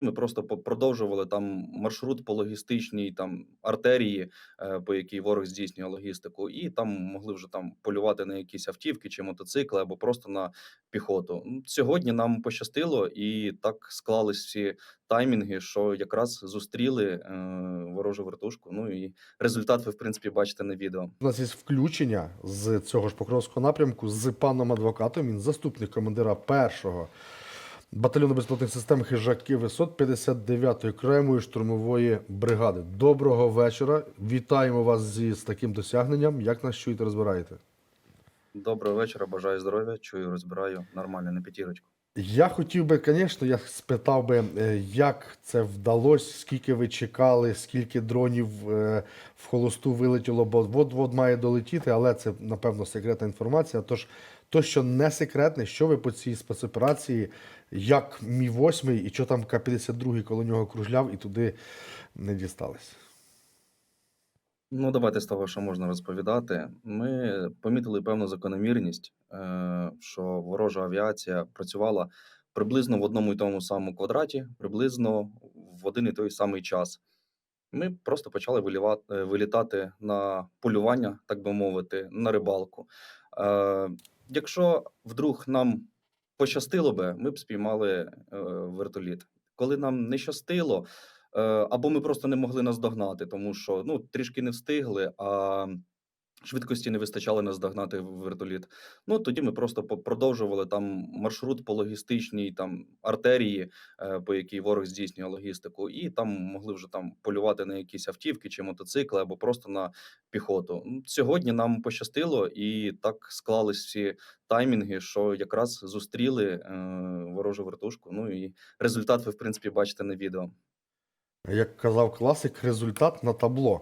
Ми просто продовжували там маршрут по логістичній там артерії, е, по якій ворог здійснює логістику, і там могли вже там полювати на якісь автівки чи мотоцикли, або просто на піхоту. Сьогодні нам пощастило, і так склались всі таймінги, що якраз зустріли е, ворожу вертушку. Ну і результат ви в принципі бачите на відео. У нас є включення з цього ж Покровського напрямку з паном адвокатом. Він заступник командира першого батальйону безпілотних систем хижаки висот 59-ї окремої штурмової бригади. Доброго вечора. Вітаємо вас зі з таким досягненням. Як нас чуєте, розбираєте? Доброго вечора, бажаю здоров'я. Чую, розбираю нормально на п'ятірочку. Я хотів би, звісно, я спитав би, е, як це вдалося, скільки ви чекали, скільки дронів е, в холосту вилетіло, бо от-от має долетіти, але це, напевно, секретна інформація. Тож, то, що не секретне, що ви по цій спецоперації, як Мі 8 і що там К-52 коло нього кружляв і туди не дістались. Ну, давайте з того, що можна розповідати. Ми помітили певну закономірність, е, що ворожа авіація працювала приблизно в одному і тому самому квадраті, приблизно в один і той самий час. Ми просто почали е, вилітати на полювання, так би мовити, на рибалку. Е, Якщо вдруг нам пощастило би, ми б спіймали е, вертоліт. Коли нам не щастило, е, або ми просто не могли наздогнати, тому що ну трішки не встигли, а швидкості не вистачало наздогнати вертоліт. Ну тоді ми просто продовжували там маршрут по логістичній там артерії, е, по якій ворог здійснює логістику, і там могли вже там полювати на якісь автівки чи мотоцикли, або просто на піхоту. Сьогодні нам пощастило, і так склались всі таймінги, що якраз зустріли е, ворожу вертушку. Ну і результат ви в принципі бачите на відео. Як казав класик, результат на табло.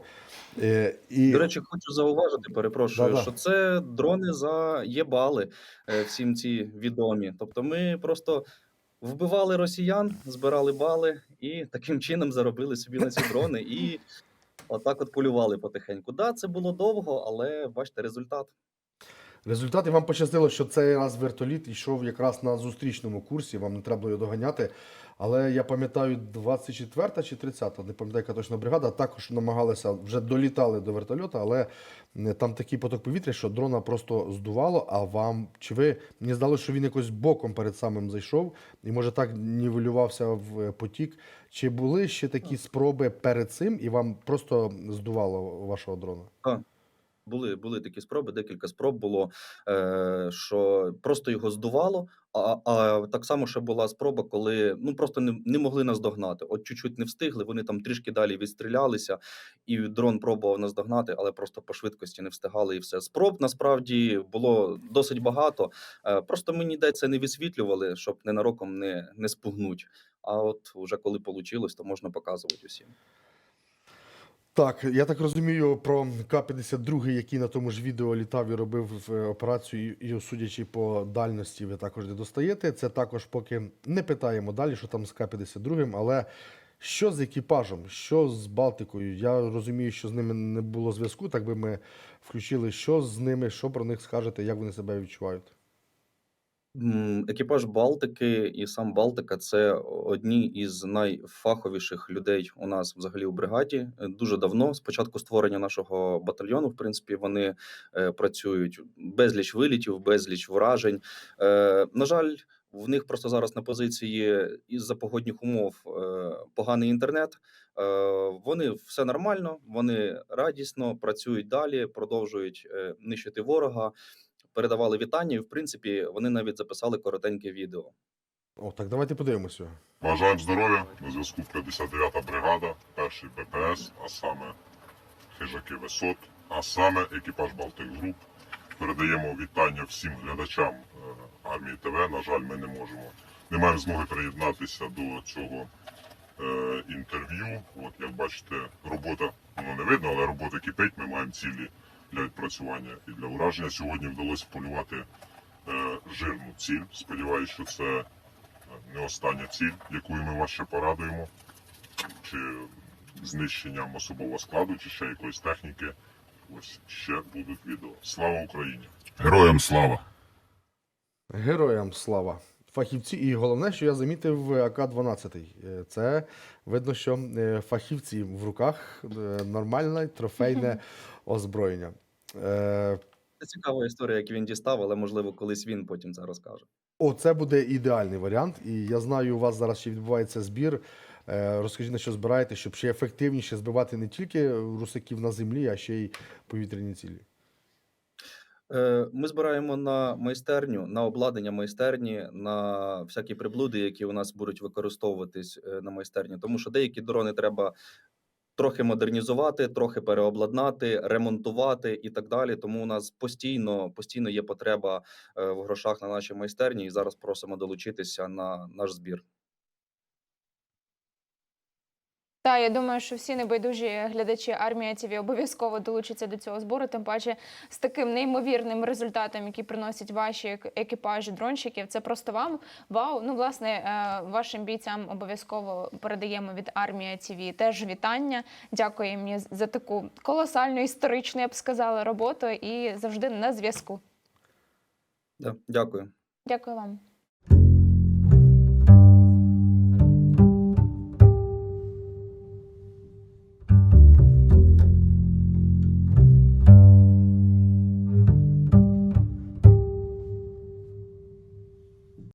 Е, і... До речі, хочу зауважити, перепрошую, Да-да. що це дрони за єбали е, всім ці відомі. Тобто, ми просто вбивали росіян, збирали бали і таким чином заробили собі на ці дрони і отак от полювали потихеньку. Да, це було довго, але бачите, результат. Результат і вам пощастило, що цей раз вертоліт йшов якраз на зустрічному курсі, вам не треба було його доганяти. Але я пам'ятаю, 24 чи 30, не пам'ятаю, яка точно бригада, також намагалися, вже долітали до вертольота, але е, там такий поток повітря, що дрона просто здувало. А вам чи ви мені здалося, що він якось боком перед самим зайшов і може так нівелювався в е, потік? Чи були ще такі спроби перед цим, і вам просто здувало вашого дрона? Були, були такі спроби, декілька спроб було, е, що просто його здувало. А, а так само ще була спроба, коли ну просто не, не могли наздогнати. От чуть-чуть не встигли, вони там трішки далі відстрілялися, і дрон пробував наздогнати, але просто по швидкості не встигали і все. Спроб насправді було досить багато. Е, просто ми ніде це не висвітлювали, щоб ненароком не, не спугнуть. А от уже коли вийшло, то можна показувати усім. Так, я так розумію про К-52, який на тому ж відео літав і робив е, операцію, і судячи по дальності, ви також не достаєте. Це також поки не питаємо далі, що там з К-52, але що з екіпажем, що з Балтикою? Я розумію, що з ними не було зв'язку, так би ми включили, що з ними, що про них скажете, як вони себе відчувають. Екіпаж Балтики і сам Балтика це одні із найфаховіших людей у нас взагалі у бригаді. Дуже давно, з початку створення нашого батальйону, в принципі, вони е, працюють безліч вилітів, безліч вражень. Е, на жаль, в них просто зараз на позиції із-за погодних умов е, поганий інтернет. Е, вони все нормально, вони радісно працюють далі, продовжують е, нищити ворога передавали вітання, і в принципі вони навіть записали коротеньке відео. О, так давайте подивимося. Бажаємо здоров'я на зв'язку 59-та бригада, перший ППС, а саме хижаки висот, а саме екіпаж Балтик Груп. Передаємо вітання всім глядачам е, армії ТВ. На жаль, ми не можемо, не маємо змоги приєднатися до цього е, інтерв'ю. От як бачите, робота ну не видно, але робота кипить. Ми маємо цілі для відпрацювання і для ураження. Сьогодні вдалося полювати е, жирну ціль. Сподіваюся, що це не остання ціль, якою ми вас ще порадуємо, чи знищенням особового складу, чи ще якоїсь техніки. Ось ще будуть відео. Слава Україні! Героям слава! Героям слава! Фахівці, і головне, що я замітив АК-12. Е, Це видно, що е, фахівці в руках е, нормальне трофейне озброєння. Е, Це цікава історія, як він дістав, але можливо колись він потім це розкаже. О, це буде ідеальний варіант. І я знаю, у вас зараз ще відбувається збір. Е, Розкажіть, на що збираєте, щоб ще ефективніше збивати не тільки русаків на землі, а ще й повітряні цілі. Е, Ми збираємо на майстерню, на обладнання майстерні, на всякі приблуди, які у нас будуть використовуватись е, на майстерні. Тому що деякі дрони треба трохи модернізувати, трохи переобладнати, ремонтувати і так далі. Тому у нас постійно, постійно є потреба е, в грошах на нашій майстерні, і зараз просимо долучитися на наш збір. Та я думаю, що всі небайдужі глядачі армії ТВ обов'язково долучаться до цього збору. Тим паче з таким неймовірним результатом, який приносять ваші ек- екіпажі дронщиків. Це просто вам вау. Ну, власне, е, вашим бійцям обов'язково передаємо від армії ТВ теж вітання. Дякуємо їм за таку колосальну історичну, я б сказала, роботу і завжди на зв'язку. Да, дякую. Дякую вам.